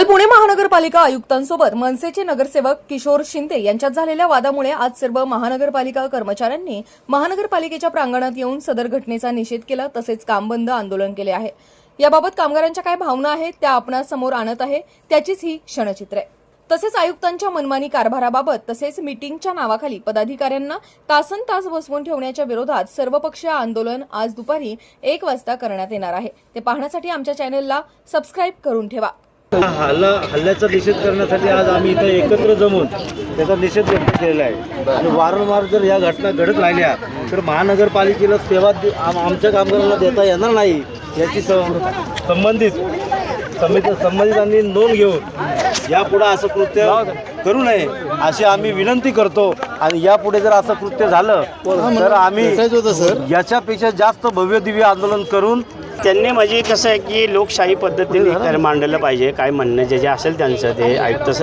काल पुणे महानगरपालिका आयुक्तांसोबत मनसेचे नगरसेवक किशोर शिंदे यांच्यात झालेल्या वादामुळे आज सर्व महानगरपालिका कर्मचाऱ्यांनी महानगरपालिकेच्या प्रांगणात येऊन सदर घटनेचा निषेध केला तसेच काम बंद आंदोलन केले आहे. याबाबत कामगारांच्या काय भावना आहेत त्या आपणासमोर आणत आहे त्याचीच ही क्षणचित्र. आहे तसेच आयुक्तांच्या मनमानी कारभाराबाबत तसेच मीटिंगच्या नावाखाली पदाधिकाऱ्यांना तासन तास बसवून ठेवण्याच्या विरोधात सर्वपक्षीय आंदोलन आज दुपारी एक वाजता करण्यात येणार आहे. ते पाहण्यासाठी आमच्या चॅनेलला सबस्क्राईब करून ठेवा. हल्ला हल्ल्याचा निषेध करण्यासाठी आज आम्ही इथं एकत्र जमून त्याचा निषेध व्यक्त केलेला आहे. आणि वारंवार जर या घटना घडत राहिल्या तर महानगरपालिकेला सेवा आम- आमच्या कामगारांना देता येणार नाही याची संबंधित समिती संबंधितांनी नोंद घेऊन यापुढं असं कृत्य करू नये अशी आम्ही विनंती करतो. आणि यापुढे जर असं कृत्य झालं तर आम्ही याच्यापेक्षा जास्त भव्य दिव्य आंदोलन करून त्यांनी म्हणजे कसं आहे की लोकशाही पद्धतीने तर मांडलं पाहिजे. काय म्हणणं जे जे असेल त्यांचं ते आयुक्त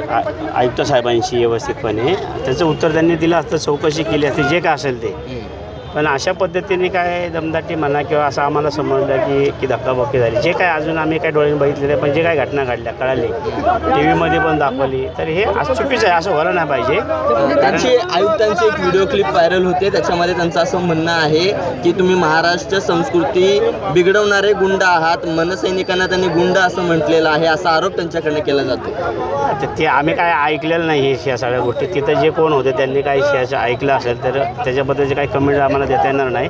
आयुक्त साहेबांशी व्यवस्थितपणे. त्याचं उत्तर त्यांनी दिलं असतं चौकशी केली असती जे काय असेल ते. पण अशा पद्धतीने काय दमदाटी म्हणा किंवा असं आम्हाला समजलं की की धक्काबक्की झाली. जे काय अजून आम्ही काय डोळ्याने बघितले पण जे काय घटना घडल्या कळाली. टी व्हीमध्ये पण दाखवली. तर हे असं चुकीचं आहे असं व्हायला नाही पाहिजे. त्यांची आयुक्तांची एक व्हिडिओ क्लिप व्हायरल होते त्याच्यामध्ये त्यांचं असं म्हणणं आहे की तुम्ही महाराष्ट्र संस्कृती बिघडवणारे गुंड आहात मनसैनिकांना त्यांनी गुंड असं म्हटलेलं आहे असा आरोप त्यांच्याकडनं केला जातो. ते आम्ही काय ऐकलेलं नाही हे या सगळ्या गोष्टी. तिथं जे कोण होते त्यांनी काही शेअरचं ऐकलं असेल तर त्याच्याबद्दलचे काही कमेंट आम्हाला देता येणार नाही.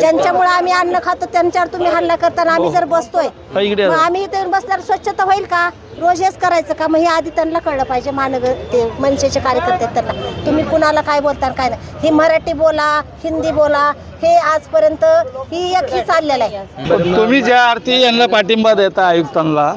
ज्यांच्यामुळे आम्ही अन्न खातो त्यांच्यावर तुम्ही हल्ला करताना आम्ही जर बसतोय मग आम्ही इथे येऊन बसल्यावर स्वच्छता होईल का? रोज हेच करायचं का? मग हे आधी त्यांना कळलं पाहिजे महानगर ते मनसेचे कार्यकर्ते त्यांना. तुम्ही कुणाला काय बोलता काय नाही. हे मराठी बोला हिंदी बोला हे आजपर्यंत ही एक ही चाललेलं आहे. तुम्ही ज्या अर्थी यांना पाठिंबा देता आयुक्तांना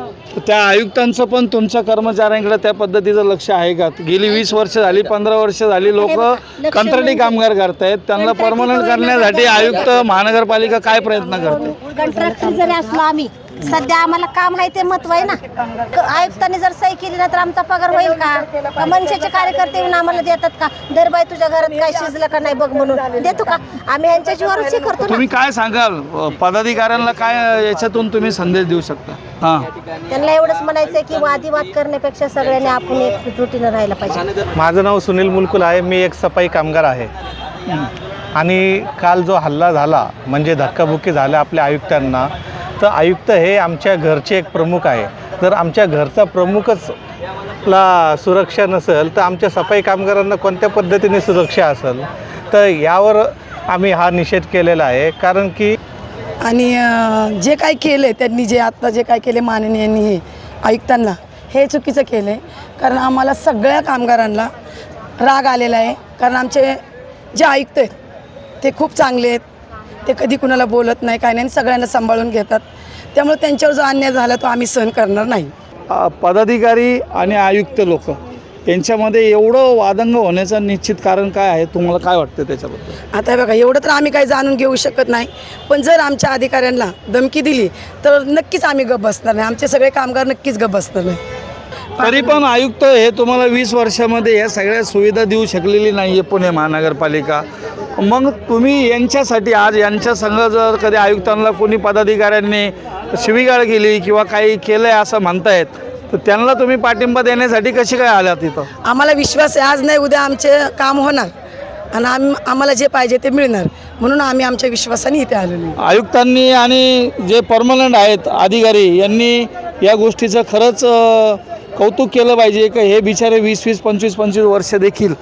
त्या आयुक्तांचं पण तुमच्या कर्मचाऱ्यांकडे त्या पद्धतीचं लक्ष आहे का? गेली वीस वर्ष झाली पंधरा वर्ष झाली लोक कंत्राटी म्हणजे- कामगार करतायत. त्यांना परमनंट करण्यासाठी आयुक्त महानगरपालिका काय प्रयत्न करते? कंत्राटदार जरी असलो आम्ही सध्या आम्हाला काम आहे ते महत्त्व आहे ना. क- आयुक्तांनी जर सही केली ना तर आमचा पगार होईल का? का मनसेचे कार्यकर्ते येऊन आम्हाला देतात का? दरबाई तुझ्या घरात काय शिजलं का नाही बघ म्हणून. देतो का? आम्ही यांच्या जीवावरच हे करतो ना. तुम्ही काय सांगाल? पदाधिकाऱ्यांना काय याच्यातून तुम्ही संदेश देऊ शकता? हां. त्यांना एवढंच म्हणायचंय की वादिवाद करण्यापेक्षा सगळ्यांनी आपण एकजुटीनं राहायला पाहिजे. माझं नाव सुनील मुलकुल आहे. मी एक सफाई कामगार आहे. आणि काल जो हल्ला झाला म्हणजे धक्काबुक्की झाला आपल्या आयुक्तांना तर आयुक्त हे आमच्या घरचे एक प्रमुख आहे. जर आमच्या घरचा प्रमुखच ला सुरक्षा नसेल तर आमच्या सफाई कामगारांना कोणत्या पद्धतीने सुरक्षा असेल? तर यावर आम्ही हा निषेध केलेला आहे. कारण की आणि जे काय केले त्यांनी जे आत्ता जे काय केले माननीयांनी हे आयुक्तांना हे चुकीचं केलं आहे कारण आम्हाला सगळ्या कामगारांना राग आलेला आहे. कारण आमचे जे आयुक्त आहेत ते खूप चांगले आहेत. ते कधी कुणाला बोलत नाही काय नाही सगळ्यांना सांभाळून घेतात. त्यामुळे त्यांच्यावर जो अन्याय झाला तो आम्ही सहन करणार नाही. पदाधिकारी आणि आयुक्त लोक यांच्यामध्ये एवढं वादंग होण्याचं निश्चित कारण काय आहे? तुम्हाला काय वाटतं त्याच्याबद्दल? आता हे बघा एवढं तर आम्ही काही जाणून घेऊ शकत नाही पण जर आमच्या अधिकाऱ्यांना धमकी दिली तर नक्कीच आम्ही गप बसणार नाही. आमचे सगळे कामगार नक्कीच गप बसणार नाही. तरी पण आयुक्त हे तुम्हाला वीस वर्षामध्ये या सगळ्या सुविधा देऊ शकलेली नाही आहे पुणे महानगरपालिका. मग तुम्ही यांच्यासाठी आज यांच्या संघ जर कधी आयुक्तांना कोणी पदाधिकाऱ्यांनी शिवीगाळ केली किंवा काही केलं आहे असं म्हणतायत तर त्यांना तुम्ही पाठिंबा देण्यासाठी कशी काय आल्या तिथं आम्हाला विश्वास आहे आज नाही उद्या आमचे काम होणार आणि आम आम्हाला जे पाहिजे ते मिळणार. म्हणून आम्ही आमच्या विश्वासाने इथे आलेलो. आयुक्तांनी आणि जे परमनंट आहेत अधिकारी यांनी या गोष्टीचं खरंच कौतुक केलं पाहिजे का हे बिचारे वीस वीस पंचवीस पंचवीस वर्ष देखील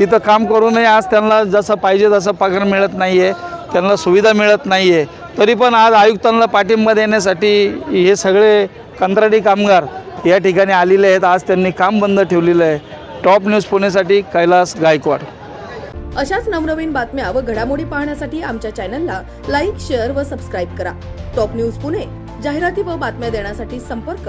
इथं काम करूनही आज त्यांना जसं पाहिजे तसं पगार मिळत नाही आहे त्यांना सुविधा मिळत नाही आहे तरी पण आज आयुक्तांना पाठिंबा देण्यासाठी हे सगळे कंत्राटी कामगार या ठिकाणी आलेले आहेत. आज त्यांनी काम बंद ठेवलेलं आहे. टॉप न्यूज पुणेसाठी कैलास गायकवाड. अशाच नवनवीन बातम्या व घडामोडी पाहण्यासाठी आमच्या चॅनलला लाईक शेअर व सबस्क्राईब करा. टॉप न्यूज पुणे जाहिराती व बातम्या देण्यासाठी संपर्क